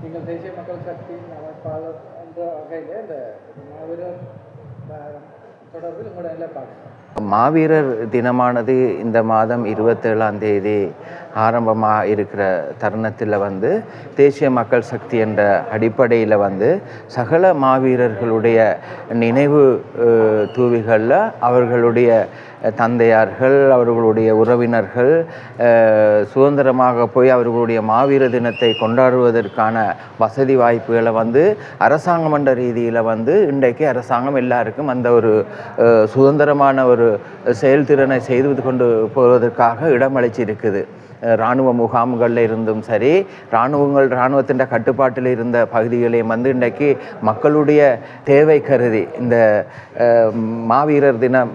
நீங்கள் தேசிய மக்கள் சக்தியின் அமைப்பாளர் என்ற வகையில் இந்த மாவீரர் தொடர்பில் உங்களோட நிலைப்பாடு. மாவீரர் தினமானது இந்த மாதம் இருபத்தேழாம் தேதி ஆரம்பமாக இருக்கிற தருணத்தில் வந்து தேசிய மக்கள் சக்தி என்ற அடிப்படையில் வந்து சகல மாவீரர்களுடைய நினைவு தூவிகளில் அவர்களுடைய தந்தையார்கள் அவர்களுடைய உறவினர்கள் சுதந்திரமாக போய் அவர்களுடைய மாவீர தினத்தை கொண்டாடுவதற்கான வசதி வாய்ப்புகளை வந்து அரசாங்கம் என்ற ரீதியில் வந்து இன்றைக்கு அரசாங்கம் எல்லாருக்கும் அந்த ஒரு சுதந்திரமான ஒரு செயல்திறனை செய்து கொண்டு போவதற்காக இடமளிச்சிருக்குது. இராணுவ முகாம்களில் இருந்தும் சரி இராணுவங்கள் இராணுவத்தின் கட்டுப்பாட்டில் இருந்த பகுதிகளையும் வந்து இன்றைக்கு மக்களுடைய தேவை கருதி இந்த மாவீரர் தினம்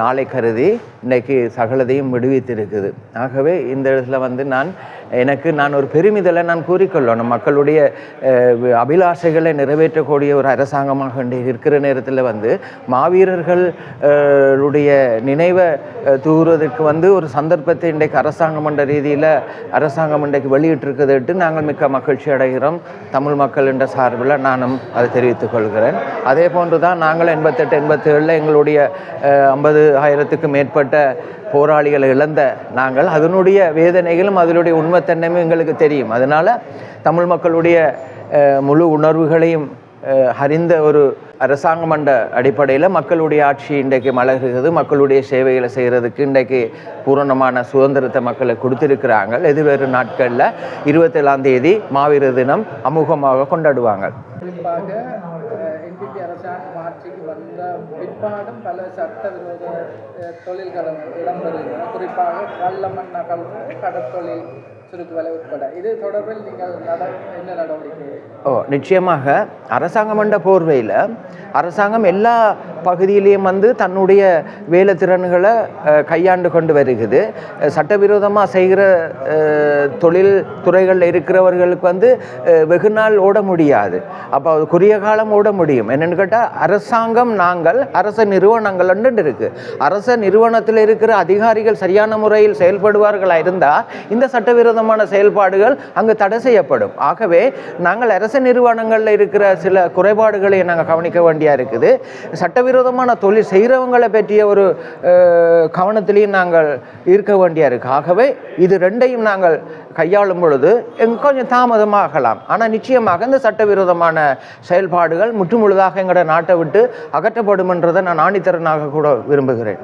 நாளை கருதி இன்றைக்கு சகலதையும் விடுவித்திருக்குது. ஆகவே இந்த இடத்துல வந்து நான் எனக்கு நான் ஒரு பெருமிதலை நான் கூறிக்கொள்ளணும். மக்களுடைய அபிலாஷைகளை நிறைவேற்றக்கூடிய ஒரு அரசாங்கமாக இருக்கிற நேரத்தில் வந்து மாவீரர்களுடைய நினைவை தூறுவதற்கு வந்து ஒரு சந்தர்ப்பத்தை இன்றைக்கு அரசாங்கம் என்ற ரீதியில் அரசாங்கம் இன்றைக்கு வெளியிட்டிருக்கிறதுட்டு நாங்கள் மிக்க மகிழ்ச்சி அடைகிறோம். தமிழ் மக்கள் என்ற சார்பில் நானும் அதை தெரிவித்துக் கொள்கிறேன். அதே போன்று தான் நாங்கள் எண்பத்தெட்டு எண்பத்தேழில் எங்களுடைய ஐம்பது ஆயிரத்துக்கு மேற்பட்ட போராளிகளை இழந்த நாங்கள். அதனுடைய வேதனைகளும் அதனுடைய உண்மைத்தன்மையும் எங்களுக்கு தெரியும். அதனால் தமிழ் மக்களுடைய முழு உணர்வுகளையும் ஹரிந்த ஒரு அரசாங்கம் என்ற அடிப்படையில் மக்களுடைய ஆட்சி இன்றைக்கு மலர்கிறது. மக்களுடைய சேவைகளை செய்கிறதுக்கு இன்றைக்கு பூரணமான சுதந்திரத்தை மக்களை கொடுத்திருக்கிறாங்க. எதிர்வேறு நாட்களில்? இருபத்தேழாம் தேதி மாவீர தினம் அமுகமாக கொண்டாடுவாங்க. குறிப்பாக பிற்பாடும் பல குறிப்பாக கடற்தொழில் உட்பட. இது தொடர்பில் நீங்கள் என்ன நடவடிக்கை? ஓ நிச்சயமாக அரசாங்கம் என்ற போர்வையில் அரசாங்கம் எல்லா பகுதியிலையும் வந்து தன்னுடைய வேலை திறன்களை கையாண்டு கொண்டு வருகிறது. சட்டவிரோதமாக செய்கிற தொழில் துறைகளில் இருக்கிறவர்களுக்கு வந்து வெகுநாள் வெகு நாள் ஓட முடியாது. அப்போ அது குறுகிய காலம் ஓட முடியும். என்னென்னு கேட்டால் அரசாங்கம் நாங்கள் அரச நிறுவனங்கள் இருக்கு. அரச நிறுவனத்தில் இருக்கிற அதிகாரிகள் சரியான முறையில் செயல்படுவார்களாக இருந்தால் இந்த விரோதமான செயல்பாடுகள் அங்கு தடை செய்யப்படும். ஆகவே நாங்கள் அரசு நிறுவனங்களில் இருக்கிற சில குறைபாடுகளை நாங்கள் கவனிக்க வேண்டியா இருக்குது. சட்டவிரோதமான தொழில் செய்கிறவங்களை பற்றிய ஒரு கவனத்திலையும் நாங்கள் இருக்க வேண்டியா இருக்கு. ஆகவே இது ரெண்டையும் நாங்கள் கையாளும் பொழுது கொஞ்சம் தாமதமாகலாம். ஆனால் நிச்சயமாக இந்த சட்டவிரோதமான செயல்பாடுகள் முற்றுமுழுதாக எங்களோட நாட்டை விட்டு அகற்றப்படும் என்றதை நான் ஆணித்தரனாக கூட விரும்புகிறேன்.